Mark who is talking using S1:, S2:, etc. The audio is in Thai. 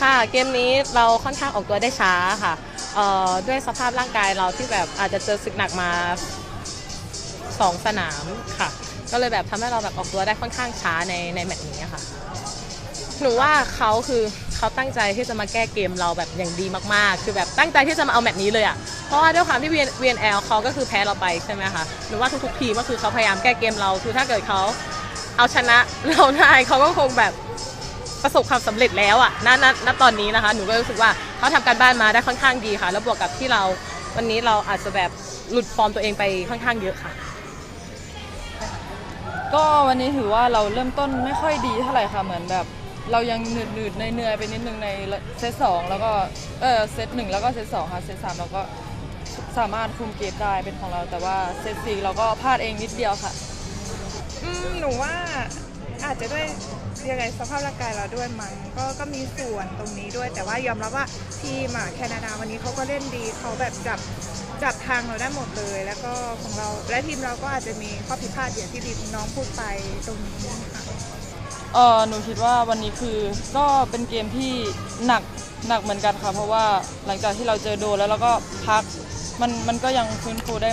S1: ค่ะเกมนี้เราค่อนข้างออกตัวได้ช้าค่ะเอ่อด้วยสภาพร่างกายเราที่แบบอาจจะเจอศึกหนักมาสองสนามค่ะ ก็เลยแบบทำให้เราแบบออกตัวได้ค่อนข้างช้าในในแมตช์นี้ค่ะ หนูว่าเขาคือเขาตั้งใจที่จะมาแก้เกมเราแบบอย่างดีมากๆ คือแบบตั้งใจที่จะมาเอาแมตช์นี้เลยอะ่ะ เพราะว่าด้วยความที่ VNL เขาก็คือแพ้เราไปใช่ไหมคะ หนูว่าทุกๆทีก็คือเขาพยายามแก้เกมเรา คือถ้าเกิดเขาเอาชนะเราได้เขาก็คงแบบ ประสบความสำเร็จแล้วอะ่ะณณณตอนนี้นะคะ หนูก็รู้สึกว่าเขาทำการบ้านมาได้ค่อนข้างดีค่ะ แล้วบวกกับที่เราวันนี้เราอาจจะแบบหลุดฟอร์มตัวเองไปค่อนข้างเยอะค่ะ
S2: ก็วันนี้ถือว่าเราเริ่มต้นไม่ค่อยดีเท่าไหร่ค่ะเหมือนแบบ เรายังหนืดหนืดๆเหนื่อยๆไปนิดนึงในเซตสองแล้วก็เออเซตหนึ่งแล้วก็เซตสองค่ะเซตสามเราก็สามารถคุมเกมได้เป็นของเราแต่ว่าเซตสี่เราก็พลาดเองนิดเดียวค่ะ
S3: อืมหนูว่า อาจจะด้วยยังไงสภาพร่างกายเราด้วยมั้งก็ก็มีส่วนตรงนี้ด้วย แต่ว่ายอมรับว่าทีมอะแคนาดาวันนี้เขาก็เล่นดีเขาแบบจับจับทางเราได้หมดเลย แล้วก็ของเราและทีมเราก็อาจจะมีข้อผิดพลาดอย่างที่ดีน้องพูดไปตรงนี้ค่ะ
S2: เออหนูคิดว่าวันนี้คือก็เป็นเกมที่หนักหนักเหมือนกันค่ะ เพราะว่าหลังจากที่เราเจอโดนแล้วเราก็พักมันมันก็ยังฟื้นฟูได้